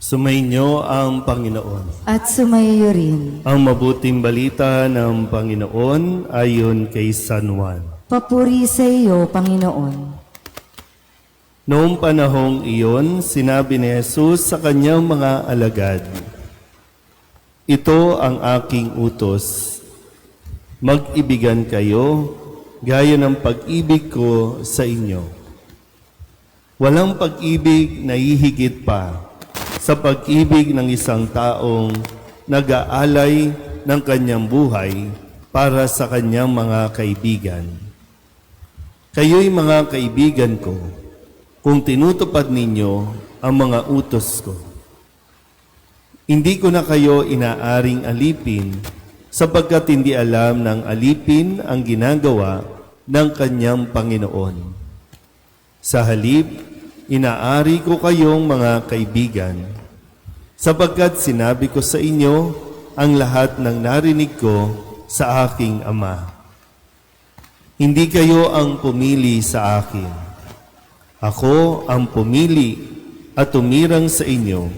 Sumainyo ang Panginoon. At sumayo rin. Ang mabuting balita ng Panginoon ayon kay San Juan. Papuri sa iyo, Panginoon. Noong panahong iyon, sinabi ni Jesus sa kanyang mga alagad, Ito ang aking utos. Mag-ibigan kayo gaya ng pag-ibig ko sa inyo. Walang pag-ibig na hihigit pa sa pag-ibig ng isang taong nag-aalay ng kanyang buhay para sa kanyang mga kaibigan. Kayo'y mga kaibigan ko kung tinutupad ninyo ang mga utos ko. Hindi ko na kayo inaaring alipin sapagkat hindi alam ng alipin ang ginagawa ng kanyang Panginoon. Sa halip, inaari ko kayong mga kaibigan sapagkat sinabi ko sa inyo ang lahat ng narinig ko sa aking Ama. Hindi kayo ang pumili sa akin. Ako ang pumili at tumirang sa inyo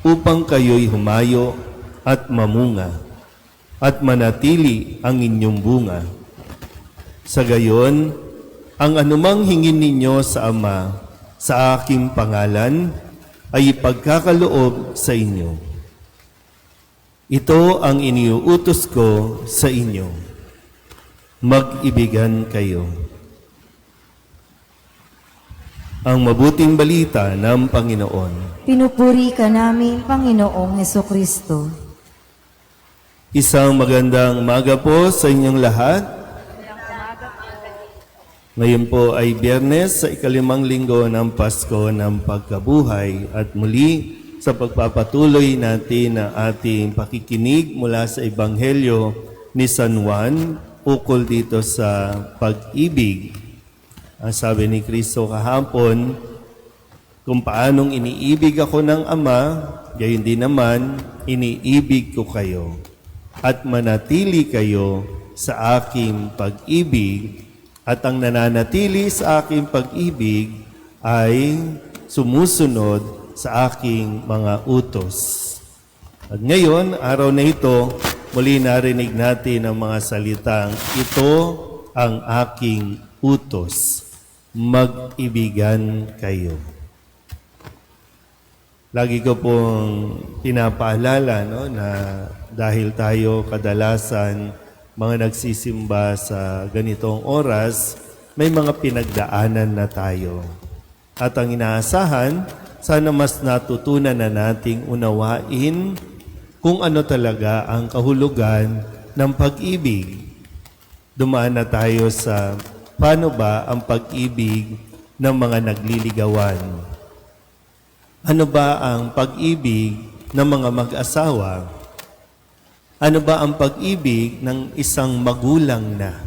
upang kayo'y humayo at mamunga at manatili ang inyong bunga. Sa gayon, ang anumang hingin ninyo sa Ama sa aking pangalan ay ipagkakaloob sa inyo. Ito ang iniuutos ko sa inyo. Mag-ibigan kayo. Ang mabuting balita ng Panginoon. Pinupuri ka namin, Panginoong Heso Kristo. Isang magandang umaga po sa inyong lahat. Ngayon po ay biyernes sa ikalimang linggo ng Pasko ng Pagkabuhay at muli sa pagpapatuloy natin ang ating pakikinig mula sa Ebanghelyo ni San Juan ukol dito sa pag-ibig. Ang sabi ni Kristo kahapon, kung paanong iniibig ako ng Ama, gayon din naman, iniibig ko kayo at manatili kayo sa aking pag-ibig at ang nananatili sa aking pag-ibig ay sumusunod sa aking mga utos. At ngayon, araw na ito, muli narinig natin ang mga salitang, Ito ang aking utos. Mag-ibigan kayo. Lagi ko pong pinapaalala no, na dahil tayo kadalasan mga nagsisimba sa ganitong oras, may mga pinagdaanan na tayo. At ang inaasahan, sana mas natutunan na nating unawain kung ano talaga ang kahulugan ng pag-ibig. Dumaan na tayo sa paano ba ang pag-ibig ng mga nagliligawan. Ano ba ang pag-ibig ng mga mag-asawa? Ano ba ang pag-ibig ng isang magulang na?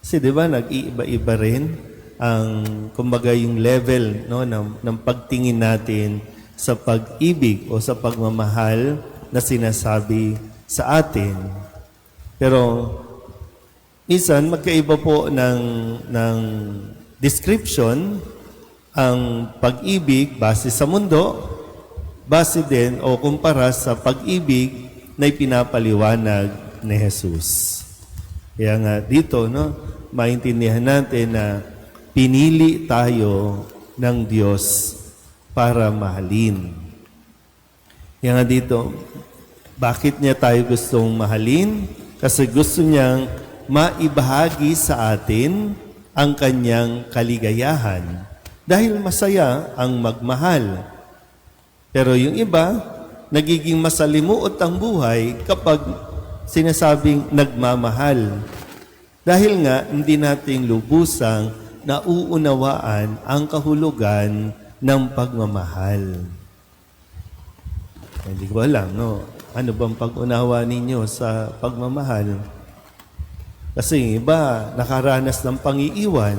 Kasi di ba nag-iiba-iba rin ang kumbaga yung level no ng, ng pagtingin natin sa pag-ibig o sa pagmamahal na sinasabi sa atin. Pero minsan magkaiba po ng ng description ang pag-ibig base sa mundo, base din o kumpara sa pag-ibig na ipinapaliwanag ni Jesus. Kaya nga dito, no, maintindihan natin na pinili tayo ng Diyos para mahalin. Kaya nga dito, bakit niya tayo gustong mahalin? Kasi gusto niyang maibahagi sa atin ang kanyang kaligayahan. Dahil masaya ang magmahal. Pero yung iba, nagiging masalimuot ang buhay kapag sinasabing nagmamahal. Dahil nga, hindi nating lubusang nauunawaan ang kahulugan ng pagmamahal. Hindi ko alam, no? Ano bang pag-unawa ninyo sa pagmamahal? Kasi iba, nakaranas ng pangiiwan,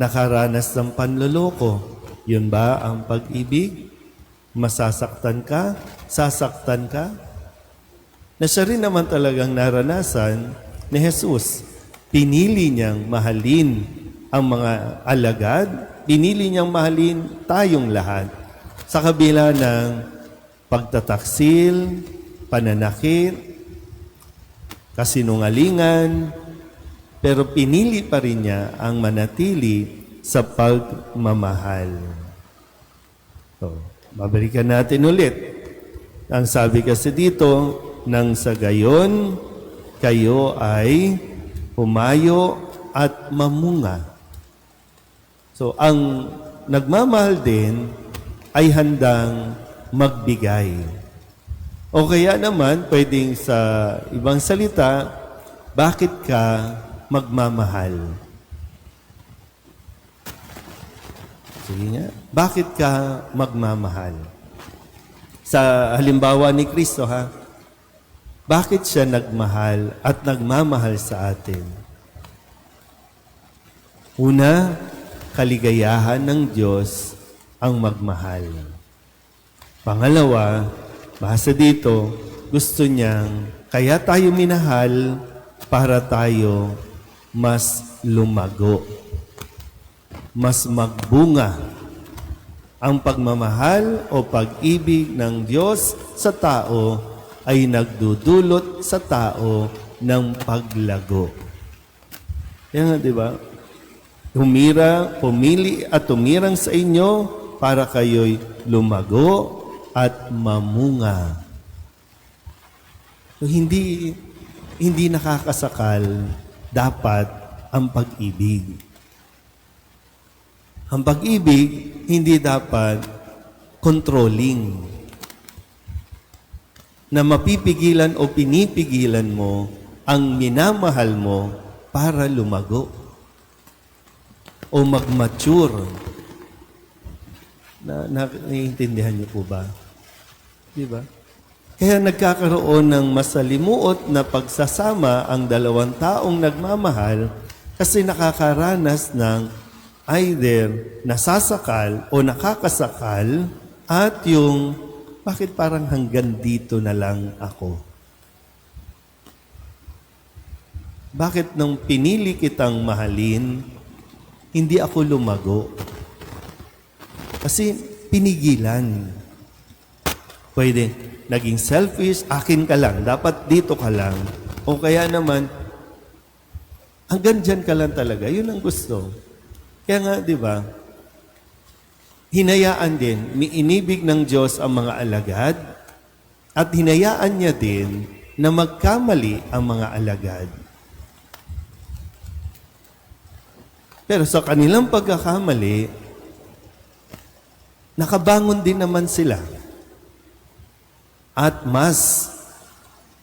nakaranas ng panloloko. Yun ba ang pag-ibig? Masasaktan ka? Sasaktan ka? Na siya rin naman talagang naranasan ni Jesus. Pinili niyang mahalin ang mga alagad, pinili niyang mahalin tayong lahat sa kabila ng pagtataksil, pananakit, kasinungalingan, pero pinili pa rin niya ang manatili sa pagmamahal. So, babalikan natin ulit. Ang sabi kasi dito, nang sa gayon, kayo ay humayo at mamunga. So, ang nagmamahal din ay handang magbigay. O kaya naman, pwedeng sa ibang salita, bakit ka magmamahal? Sige nga, bakit ka magmamahal? Sa halimbawa ni Kristo ha, bakit siya nagmahal at nagmamahal sa atin? Una, kaligayahan ng Diyos ang magmahal. Pangalawa, base dito, gusto niyang kaya tayo minahal para tayo mas lumago, mas magbunga. Ang pagmamahal o pag-ibig ng Diyos sa tao ay nagdudulot sa tao ng paglago. Yan nga, di ba? Humira, pumili at tumirang sa inyo para kayo'y lumago at mamunga. So, hindi hindi nakakasakal dapat ang pag-ibig. Ang pag-ibig hindi dapat controlling na mapipigilan o pinipigilan mo ang minamahal mo para lumago o mag-mature. Na, na, naiintindihan niyo po ba? Di ba? Kaya nagkakaroon ng masalimuot na pagsasama ang dalawang taong nagmamahal kasi nakakaranas ng either nasasakal o nakakasakal at yung bakit parang hanggang dito na lang ako? Bakit nung pinili kitang mahalin, hindi ako lumago? Kasi pinigilan. Pwede, naging selfish, akin ka lang, dapat dito ka lang. O kaya naman, hanggang dyan ka lang talaga, yun ang gusto. Kaya nga, di ba, hinayaan din, may inibig ng Diyos ang mga alagad, at hinayaan niya din na magkamali ang mga alagad. Pero sa kanilang pagkakamali, nakabangon din naman sila. At mas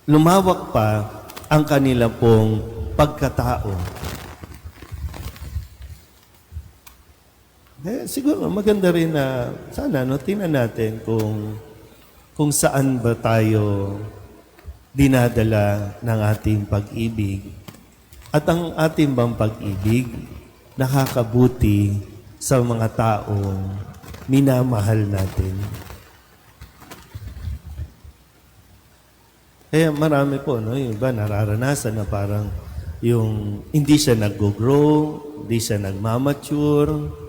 lumawak pa ang kanila pong pagkatao. Eh, siguro maganda rin na sana no tingnan natin kung kung saan ba tayo dinadala ng ating pag-ibig. At ang ating bang pag-ibig nakakabuti sa mga taong minamahal natin. Kaya marami po, no? Yung iba nararanasan na parang yung hindi siya nag-grow, hindi siya nagmamature.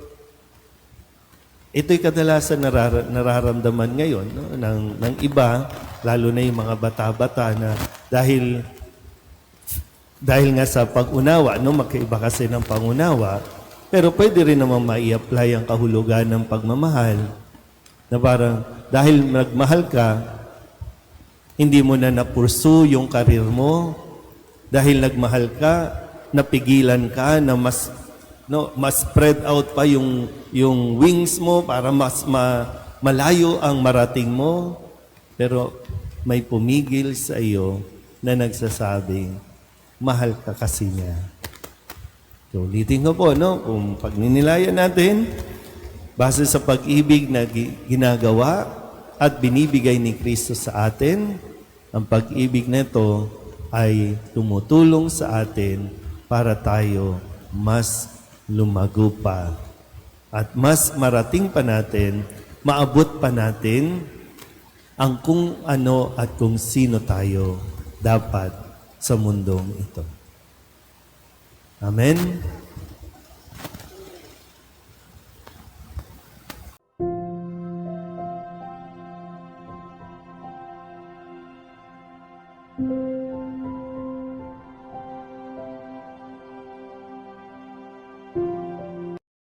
Ito'y kadalasan narar- nararamdaman ngayon no? ng, ng iba, lalo na yung mga bata-bata na dahil dahil nga sa pag-unawa, no, magkaiba kasi ng pangunawa, pero pwede rin naman mai-apply ang kahulugan ng pagmamahal na parang dahil nagmahal ka, hindi mo na na-pursue yung karir mo, dahil nagmahal ka, napigilan ka na mas no, mas spread out pa yung yung wings mo para mas ma, malayo ang marating mo. Pero may pumigil sa iyo na nagsasabing, mahal ka kasi niya. So, ulitin ko po, no? Kung pagninilayan natin, base sa pag-ibig na gi- ginagawa at binibigay ni Kristo sa atin, ang pag-ibig na ito ay tumutulong sa atin para tayo mas lumago pa at mas marating pa natin, maabot pa natin ang kung ano at kung sino tayo dapat sa mundong ito. Amen?